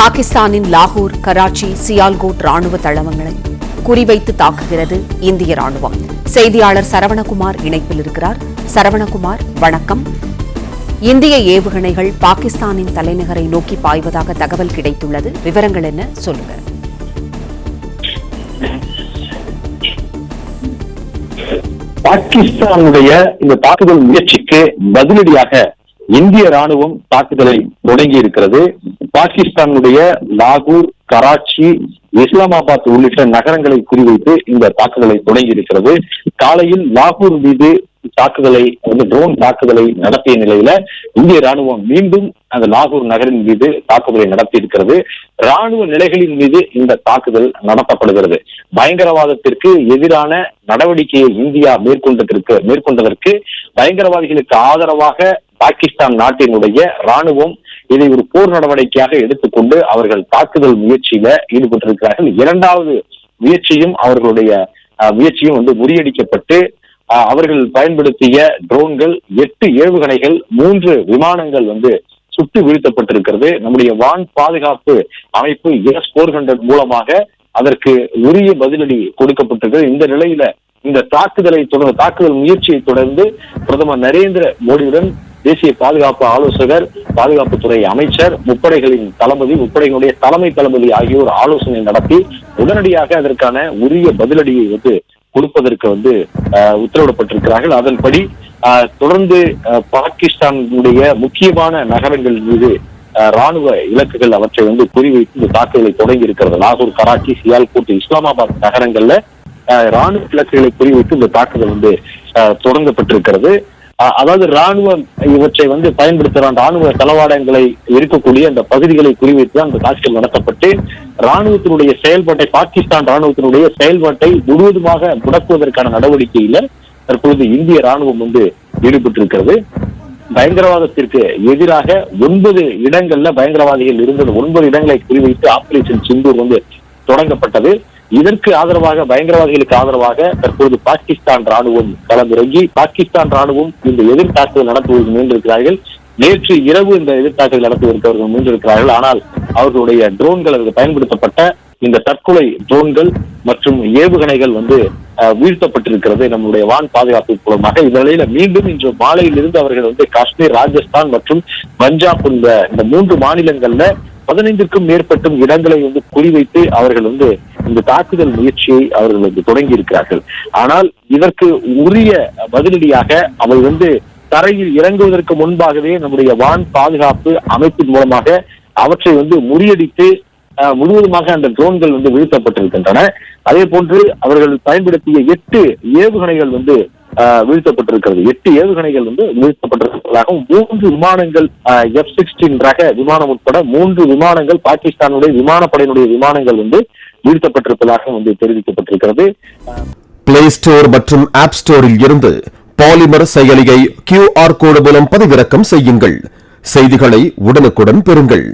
பாகிஸ்தானின் லாகூர் கராச்சி சியால்கோட் ராணுவ தளவங்களை குறிவைத்து தாக்குகிறது இந்திய ராணுவம். செய்தியாளர் சரவணகுமார் இணைப்பில் இருக்கிறார். சரவணகுமார் வணக்கம். இந்திய ஏவுகணைகள் பாகிஸ்தானின் தலைநகரை நோக்கி பாய்வதாக தகவல் கிடைத்துள்ளது. விவரங்கள் என்ன? சொல்லுங்க. பாகிஸ்தானுடைய இந்த தாக்குதல் முயற்சிக்கு பதிலடியாக இந்திய ராணுவம் தாக்குதலை தொடங்கி இருக்கிறது. பாகிஸ்தானுடைய லாகூர் கராச்சி இஸ்லாமாபாத் உள்ளிட்ட நகரங்களை குறிவைத்து இந்த தாக்குதலை தொடங்கி இருக்கிறது. காலையில் லாகூர் மீது தாக்குதலை வந்து ட்ரோன் தாக்குதலை நடத்திய நிலையில இந்திய ராணுவம் மீண்டும் அந்த லாகூர் நகரின் மீது தாக்குதலை நடத்தி இருக்கிறது. ராணுவ நிலைகளின் மீது இந்த தாக்குதல் நடத்தப்படுகிறது. பயங்கரவாதத்திற்கு எதிரான நடவடிக்கையை இந்தியா மேற்கொண்டதற்கு மேற்கொண்டதற்கு பயங்கரவாதிகளுக்கு ஆதரவாக பாகிஸ்தான் நாட்டினுடைய ராணுவம் இதை ஒரு போர் நடவடிக்கையாக எடுத்துக்கொண்டு அவர்கள் தாக்குதல் முயற்சியில ஈடுபட்டிருக்கிறார்கள். இரண்டாவது முயற்சியும் அவர்களுடைய முயற்சியும் வந்து முறியடிக்கப்பட்டு அவர்கள் பயன்படுத்திய ட்ரோன்கள் எட்டு ஏவுகணைகள் மூன்று விமானங்கள் வந்து சுட்டு வீழ்த்தப்பட்டிருக்கிறது. நம்முடைய வான் பாதுகாப்பு அமைப்பு எஸ் போர் ஹண்ட்ரட் மூலமாக அதற்கு உரிய பதிலடி கொடுக்கப்பட்டிருக்கிறது. இந்த நிலையில இந்த தாக்குதலை தொடர்ந்து தாக்குதல் முயற்சியை தொடர்ந்து பிரதமர் நரேந்திர மோடியுடன் தேசிய பாதுகாப்பு ஆலோசகர் பாதுகாப்புத்துறை அமைச்சர் முப்படைகளின் தளபதி முப்படைகளுடைய தலைமை தளபதி ஆகியோர் ஆலோசனை நடத்தி உடனடியாக அதற்கான உரிய பதிலடியை வந்து கொடுப்பதற்கு வந்து ஆஹ், உத்தரவிடப்பட்டிருக்கிறார்கள். அதன்படி ஆஹ், தொடர்ந்து ஆஹ், பாகிஸ்தானுடைய முக்கியமான நகரங்கள் மீது ஆஹ், ராணுவ இலக்குகள் அவற்றை வந்து குறிவைத்து இந்த தாக்குதலை தொடங்கி இருக்கிறது. லாகூர் கராச்சி சியால்கோட் இஸ்லாமாபாத் நகரங்கள்ல ராணுவ இலக்குகளை குறிவைத்து இந்த தாக்குதல் வந்து ஆஹ், தொடங்கப்பட்டிருக்கிறது. அதாவது ராணுவம் இவற்றை வந்து பயன்படுத்துகிற ராணுவ தளவாடங்களை இருக்கக்கூடிய அந்த பகுதிகளை குறிவைத்து அந்த தாக்குதல் நடத்தப்பட்டு ராணுவத்தினுடைய செயல்பாட்டை பாகிஸ்தான் ராணுவத்தினுடைய செயல்பாட்டை முழுவதுமாக முடக்குவதற்கான நடவடிக்கையில தற்பொழுது இந்திய ராணுவம் வந்து ஈடுபட்டிருக்கிறது. பயங்கரவாதத்திற்கு எதிராக ஒன்பது இடங்கள்ல பயங்கரவாதிகள் இருந்தது. ஒன்பது இடங்களை குறிவைத்து ஆபரேஷன் சிந்தூர் வந்து தொடங்கப்பட்டது. இதற்கு ஆதரவாக பயங்கரவாதிகளுக்கு ஆதரவாக தற்போது பாகிஸ்தான் ராணுவம் களமிறங்கி பாகிஸ்தான் ராணுவம் இந்த எதிர் தாக்குதல் நடத்துவதற்கு முயன்றிருக்கிறார்கள். நேற்று இரவு இந்த எதிர் தாக்குதல் நடத்துவதற்கு அவர்கள் முயன்றிருக்கிறார்கள். ஆனால் அவர்களுடைய ட்ரோன்கள் அதற்கு பயன்படுத்தப்பட்ட இந்த தற்கொலை ட்ரோன்கள் மற்றும் ஏவுகணைகள் வந்து வீழ்த்தப்பட்டிருக்கிறது நம்முடைய வான் பாதுகாப்பு மூலமாக. இந்த நிலையில மீண்டும் இன்று மாலையிலிருந்து அவர்கள் வந்து காஷ்மீர் ராஜஸ்தான் மற்றும் பஞ்சாப் இந்த மூன்று மாநிலங்கள்ல பதினைந்திற்கும் மேற்பட்டும் இடங்களை வந்து குறிவைத்து அவர்கள் வந்து இந்த தாக்குதல் முயற்சியை அவர்கள் வந்து தொடங்கி இருக்கிறார்கள் ஆனால் இதற்கு உரிய பதிலடியாக அவை வந்து தரையில் இறங்குவதற்கு முன்பாகவே நம்முடைய வான் பாதுகாப்பு அமைப்பின் மூலமாக அவற்றை வந்து முறியடித்து முழுவதுமாக அந்த ட்ரோன்கள் வந்து வீழ்த்தப்பட்டிருக்கின்றன. அதே போன்று அவர்கள் பயன்படுத்திய எட்டு ஏவுகணைகள் வந்து வீழ்த்தப்பட்டிருக்கிறது. எட்டு ஏவுகணைகள் வந்து வீழ்த்தப்பட்டிருப்பதாகவும் மூன்று விமானங்கள் எஃப் சிக்ஸ்டீன் ரக விமானம் உட்பட மூன்று விமானங்கள் பாகிஸ்தானுடைய விமானப்படையினுடைய விமானங்கள் வந்து வீழ்த்தப்பட்டிருப்பதாக வந்து தெரிவிக்கப்பட்டிருக்கிறது. பிளே ஸ்டோர் மற்றும் ஆப் ஸ்டோரில் இருந்து பாலிமர் செயலியை கியூஆர் கோடு மூலம் பதிவிறக்கம் செய்யுங்கள். செய்திகளை உடனுக்குடன் பெறுங்கள்.